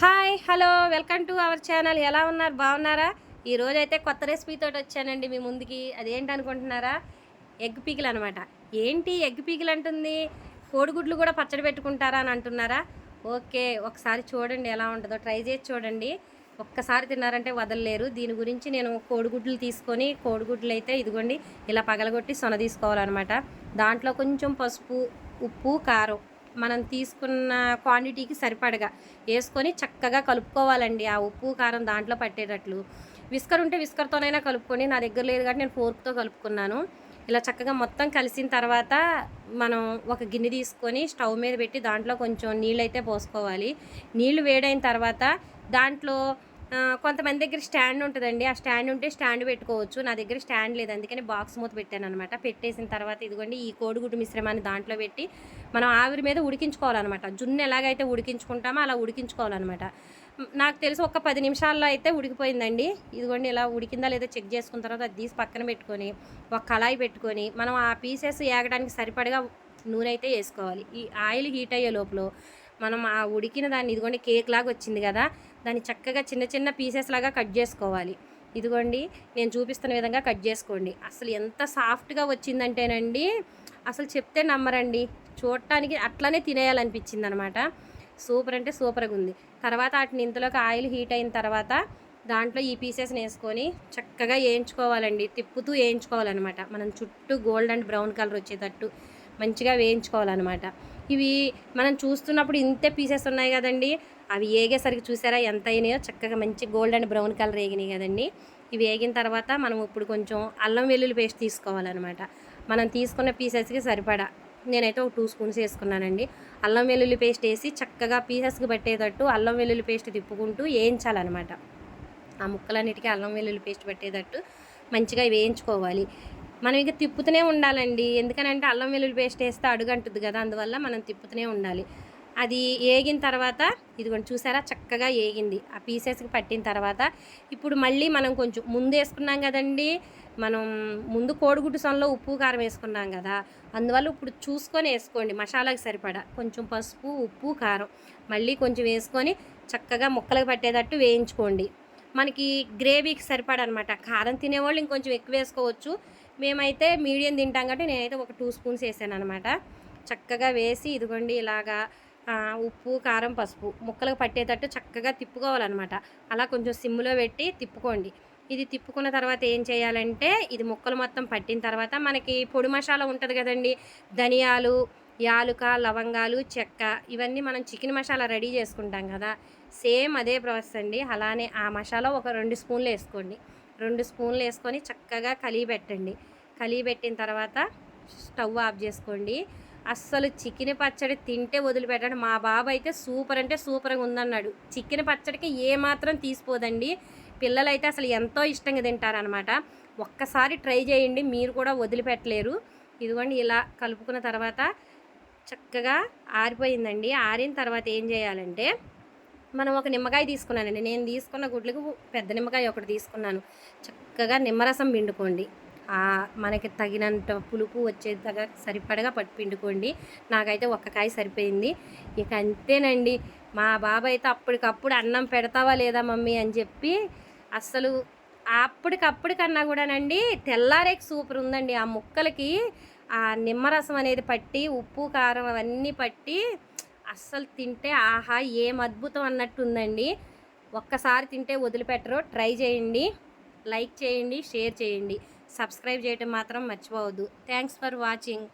Hi hello welcome to our channel. ఎలా ఉన్నారు? బాగున్నారా? ఈరోజు అయితే కొత్త రెసిపీతో వచ్చానండి మీ ముందుకి. అదేంటి అనుకుంటున్నారా ఎగ్ పీకిల్ అనమాట ఏంటి ఎగ్ పీకులు అంటుంది? కోడిగుడ్లు కూడా పచ్చడి పెట్టుకుంటారా అని అంటున్నారా? ఓకే ఒకసారి చూడండి ఎలా ఉంటుందో. ట్రై చేసి చూడండి. ఒక్కసారి తిన్నారంటే వదలలేరు. దీని గురించి నేను కోడిగుడ్లు తీసుకొని కోడిగుడ్లు అయితే ఇదిగోండి ఇలా పగలగొట్టి సొన తీసుకోవాలన్నమాట. దాంట్లో కొంచెం పసుపు ఉప్పు కారం మనం తీసుకున్న క్వాంటిటీకి సరిపడగా వేసుకొని చక్కగా కలుపుకోవాలండి. ఆ ఉప్పు కారం దాంట్లో పట్టేటట్లు. విస్కర్ ఉంటే విస్కర్తోనైనా కలుపుకొని నా దగ్గర లేదు కాబట్టి నేను ఫోర్క్తో కలుపుకున్నాను. ఇలా చక్కగా మొత్తం కలిసిన తర్వాత మనం ఒక గిన్నె తీసుకొని స్టవ్ మీద పెట్టి దాంట్లో కొంచెం నీళ్ళు అయితే పోసుకోవాలి. నీళ్ళు వేడైన తర్వాత దాంట్లో కొంతమంది దగ్గర స్టాండ్ ఉంటుందండి. ఆ స్టాండ్ ఉంటే స్టాండ్ పెట్టుకోవచ్చు. నా దగ్గర స్టాండ్ లేదు. అందుకని బాక్స్ మూత పెట్టాను అనమాట పెట్టేసిన తర్వాత ఇదిగోండి ఈ కోడిగుడ్డు మిశ్రమాన్ని దాంట్లో పెట్టి మనం ఆవిరి మీద ఉడికించుకోవాలన్నమాట. జున్ను ఎలాగైతే ఉడికించుకుంటామో అలా ఉడికించుకోవాలన్నమాట. నాకు తెలిసి ఒక పది నిమిషాల్లో అయితే ఉడికిపోయిందండి. ఇదిగోండి ఇలా ఉడికిందా లేదా చెక్ చేసుకున్న తర్వాత అది తీసి పక్కన పెట్టుకొని ఒక కళాయి పెట్టుకొని మనం ఆ పీసెస్ ఏగడానికి సరిపడగా నూనె అయితే వేసుకోవాలి. ఈ ఆయిల్ హీట్ అయ్యే లోపల మనం ఆ ఉడికిన దాన్ని ఇదిగోండి కేక్ లాగా వచ్చింది కదా దాన్ని చక్కగా చిన్న చిన్న పీసెస్ లాగా కట్ చేసుకోవాలి. ఇదిగోండి నేను చూపిస్తున్న విధంగా కట్ చేసుకోండి. అసలు ఎంత సాఫ్ట్గా వచ్చిందంటేనండి అసలు చెప్తే నమ్మరండి. చూడటానికి అట్లనే తినేయాలనిపించింది అనమాట సూపర్ అంటే సూపర్గా ఉంది. తర్వాత వాటిని ఇంతలోకి ఆయిల్ హీట్ అయిన తర్వాత దాంట్లో ఈ పీసెస్ని వేసుకొని చక్కగా వేయించుకోవాలండి. తిప్పుతూ వేయించుకోవాలన్నమాట. మనం చుట్టూ గోల్డ్ అండ్ బ్రౌన్ కలర్ వచ్చేటట్టు. మంచిగా వేయించుకోవాలన్నమాట. ఇవి మనం చూస్తున్నప్పుడు ఇంతే పీసెస్ ఉన్నాయి కదండి. అవి ఏగేసరికి చూసారా ఎంత అయినాయో? చక్కగా మంచి గోల్డ్ అండ్ బ్రౌన్ కలర్ వేగినాయి కదండి. ఇవి వేగిన తర్వాత మనం ఇప్పుడు కొంచెం అల్లం వెల్లుల్లి పేస్ట్ తీసుకోవాలన్నమాట. మనం తీసుకున్న పీసెస్కి సరిపడా. నేనైతే ఒక టూ స్పూన్స్ వేసుకున్నానండి. అల్లం వెల్లుల్లి పేస్ట్ వేసి చక్కగా పీసెస్కి పట్టేటట్టు అల్లం వెల్లుల్లి పేస్ట్ తిప్పుకుంటూ వేయించాలన్నమాట. ఆ ముక్కలన్నిటికీ అల్లం వెల్లుల్లి పేస్ట్ పెట్టేటట్టు మంచిగా వేయించుకోవాలి. మనం ఇక తిప్పుతూనే ఉండాలండి. ఎందుకనంటే అల్లం వెల్లుల్లి పేస్ట్ వేస్తే అడుగంటుంది కదా అందువల్ల మనం తిప్పుతూనే ఉండాలి. అది ఏగిన తర్వాత ఇదిగోండి చూసారా చక్కగా ఏగింది. ఆ పీసెస్కి పట్టిన తర్వాత ఇప్పుడు మళ్ళీ మనం కొంచెం ముందు వేసుకున్నాం కదండి మనం ముందు కోడిగుడ్డు సొనలో ఉప్పు కారం వేసుకున్నాం కదా అందువల్ల ఇప్పుడు చూసుకొని వేసుకోండి. మసాలాకి సరిపడా కొంచెం పసుపు ఉప్పు కారం మళ్ళీ కొంచెం వేసుకొని చక్కగా ముక్కలకు పట్టేటట్టు వేయించుకోండి. మనకి గ్రేవీకి సరిపడనమాట కారం తినేవాళ్ళు ఇంకొంచెం ఎక్కువ వేసుకోవచ్చు. మేమైతే మీడియం తింటాం కాబట్టి నేనైతే ఒక టూ స్పూన్స్ వేసాను అనమాట చక్కగా వేసి ఇదిగోండి ఇలాగా ఉప్పు కారం పసుపు ముక్కలకు పట్టేటట్టు చక్కగా తిప్పుకోవాలన్నమాట. అలా కొంచెం సిమ్లో పెట్టి తిప్పుకోండి. ఇది తిప్పుకున్న తర్వాత ఏం చేయాలంటే ఇది ముక్కలు మొత్తం పట్టిన తర్వాత మనకి పొడి మసాలా ఉంటుంది కదండి ధనియాలు యాలుక లవంగాలు చెక్క ఇవన్నీ మనం చికెన్ మసాలా రెడీ చేసుకుంటాం కదా. సేమ్ అదే ప్రాసెస్ అండి. అలానే ఆ మసాలా ఒక రెండు స్పూన్లు వేసుకోండి. రెండు స్పూన్లు వేసుకొని చక్కగా కలిగి పెట్టండి కలిగి పెట్టిన తర్వాత స్టవ్ ఆఫ్ చేసుకోండి. అస్సలు చికెన్ పచ్చడి తింటే వదిలిపెట్టండి. మా బాబు అయితే సూపర్ అంటే సూపర్గా ఉందన్నాడు. చికెన్ పచ్చడికి ఏమాత్రం మాత్రం తీసిపోదండి. పిల్లలైతే అసలు ఎంతో ఇష్టంగా తింటారనమాట ఒక్కసారి ట్రై చేయండి. మీరు కూడా వదిలిపెట్టలేరు. ఇదిగోండి ఇలా కలుపుకున్న తర్వాత చక్కగా ఆరిపోయిందండి. ఆరిన తర్వాత ఏం చేయాలంటే మనం ఒక నిమ్మకాయ తీసుకున్నానండి. నేను తీసుకున్న గుడ్లకు పెద్ద నిమ్మకాయ ఒకటి తీసుకున్నాను. చక్కగా నిమ్మరసం పిండుకోండి. మనకి తగినంత పులుపు వచ్చేదాకా సరిపడగా పట్టు పిండుకోండి. నాకైతే ఒక్క కాయ సరిపోయింది. ఇక అంతేనండి. మా బాబాయ్ అయితే అప్పటికప్పుడు అన్నం పెడతావా లేదా మమ్మీ అని చెప్పి అస్సలు అప్పటికప్పుడు కన్నా కూడానండి తెల్లారేకి సూపర్ ఉందండి. ఆ ముక్కలకి ఆ నిమ్మరసం అనేది పట్టి ఉప్పు కారం అవన్నీ పట్టి అస్సలు తింటే ఆహా ఏం అద్భుతం అన్నట్టు ఉందండి. ఒక్కసారి తింటే వదిలిపెట్టరు. ట్రై చేయండి. లైక్ చేయండి షేర్ చేయండి. సబ్స్క్రైబ్ చేయటం మాత్రం మర్చిపోవద్దు. Thanks for watching.